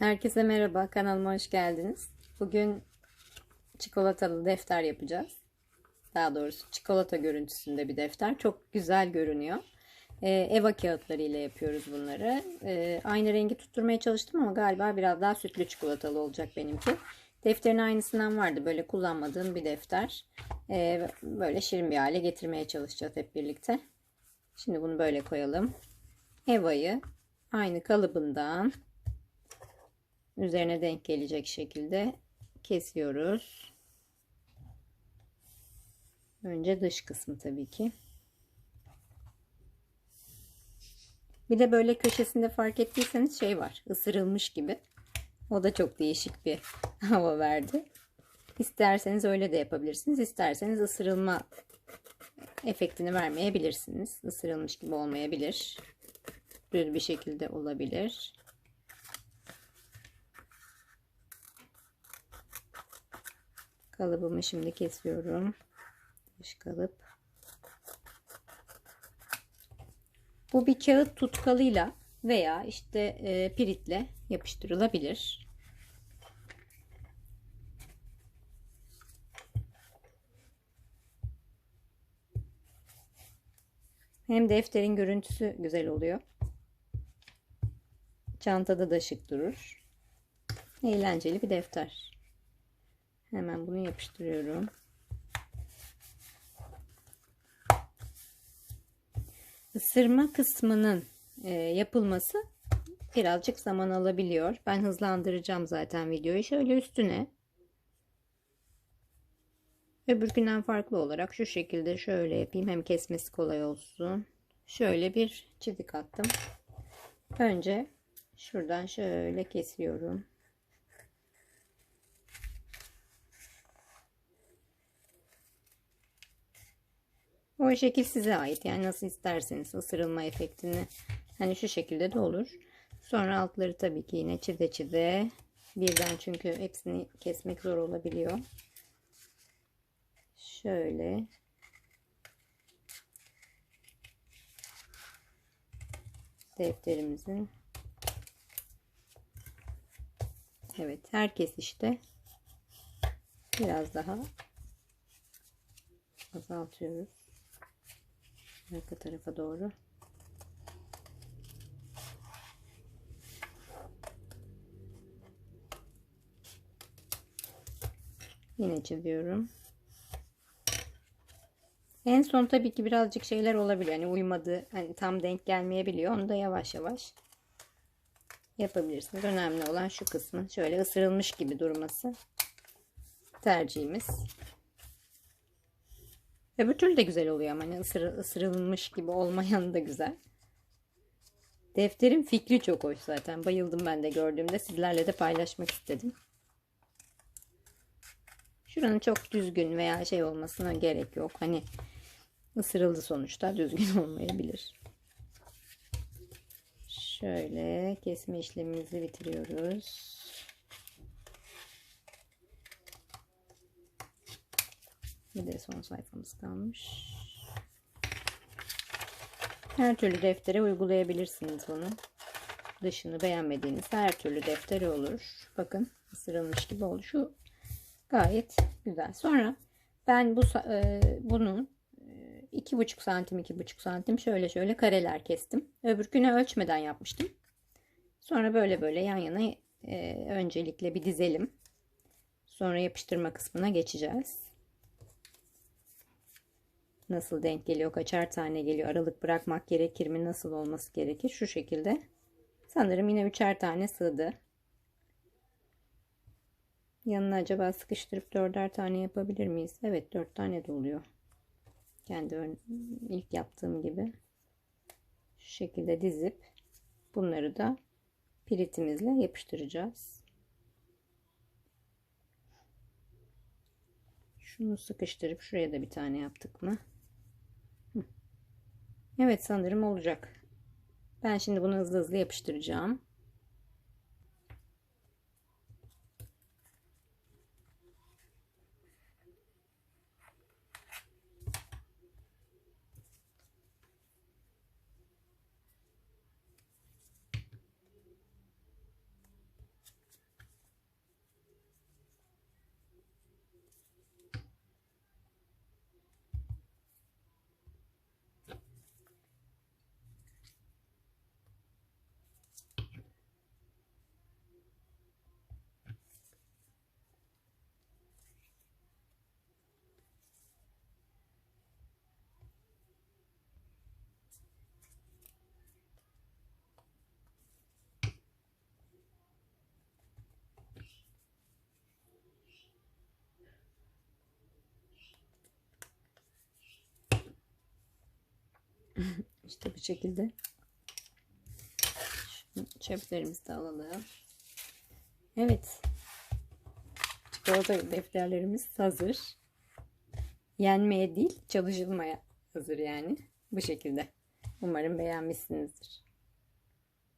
Herkese merhaba, kanalıma hoş geldiniz. Bugün çikolatalı defter yapacağız. Daha doğrusu çikolata görüntüsünde bir defter. Çok güzel görünüyor. Ee, Eva kağıtları ile yapıyoruz bunları. Ee, aynı rengi tutturmaya çalıştım ama galiba biraz daha sütlü çikolatalı olacak benimki. Defterin aynısından vardı. Böyle kullanmadığım bir defter. Ee, böyle şirin bir hale getirmeye çalışacağız hep birlikte. Şimdi bunu böyle koyalım. Eva'yı aynı kalıbından üzerine denk gelecek şekilde kesiyoruz. Önce dış kısmı tabii ki. Bir de böyle köşesinde fark ettiyseniz şey var. ısırılmış gibi. O da çok değişik bir hava verdi. İsterseniz öyle de yapabilirsiniz. İsterseniz ısırılma efektini vermeyebilirsiniz. Isırılmış gibi olmayabilir. Düz bir şekilde olabilir. Kalıbımı şimdi kesiyorum. Dış kalıp. Bu bir kağıt tutkalıyla veya işte e, piritle yapıştırılabilir. Hem defterin görüntüsü güzel oluyor. Çantada da şık durur. Eğlenceli bir defter. Hemen bunu yapıştırıyorum. Isırma kısmının e, yapılması birazcık zaman alabiliyor. Ben hızlandıracağım zaten videoyu. Şöyle üstüne öbürkünden farklı olarak şu şekilde şöyle yapayım. Hem kesmesi kolay olsun. Şöyle bir çizik attım. Önce şuradan şöyle kesiyorum. O şekil size ait. Yani nasıl isterseniz ısırılma efektini. Hani şu şekilde de olur. Sonra altları tabii ki yine çize çize. Birden çünkü hepsini kesmek zor olabiliyor. Şöyle. Defterimizin. Evet herkes işte biraz daha azaltıyoruz arka tarafa doğru. Yine çiziyorum. En son tabii ki birazcık şeyler olabiliyor. Hani uymadı, hani tam denk gelmeyebiliyor. Onu da yavaş yavaş yapabilirsiniz. Önemli olan şu kısmın şöyle ısırılmış gibi durması tercihimiz. Öbür türlü de güzel oluyor ama hani ısır, ısırılmış gibi olmayan da güzel. Defterin fikri çok hoş zaten. Bayıldım ben de gördüğümde. Sizlerle de paylaşmak istedim. Şuranın çok düzgün veya şey olmasına gerek yok. Hani ısırıldı sonuçta düzgün olmayabilir. Şöyle kesme işlemimizi bitiriyoruz. Bir de son sayfamız kalmış. Her türlü deftere uygulayabilirsiniz bunu. Dışını beğenmediğiniz her türlü deftere olur. Bakın ısırılmış gibi oldu. Şu gayet güzel. Sonra ben bu e, bunu e, iki buçuk santim iki buçuk santim şöyle şöyle kareler kestim. Öbürküne ölçmeden yapmıştım. Sonra böyle böyle yan yana e, öncelikle bir dizelim. Sonra yapıştırma kısmına geçeceğiz nasıl denk geliyor, kaçar tane geliyor, aralık bırakmak gerekir mi, nasıl olması gerekir? Şu şekilde. Sanırım yine üçer tane sığdı. Yanına acaba sıkıştırıp dörder tane yapabilir miyiz? Evet dört tane de oluyor. Kendi ilk yaptığım gibi. Şu şekilde dizip bunları da piritimizle yapıştıracağız. Şunu sıkıştırıp şuraya da bir tane yaptık mı? Evet sanırım olacak. Ben şimdi bunu hızlı hızlı yapıştıracağım. işte bu şekilde. Şu çöplerimizi de alalım. Evet. Çikolata defterlerimiz hazır. Yenmeye değil, çalışılmaya hazır yani. Bu şekilde. Umarım beğenmişsinizdir.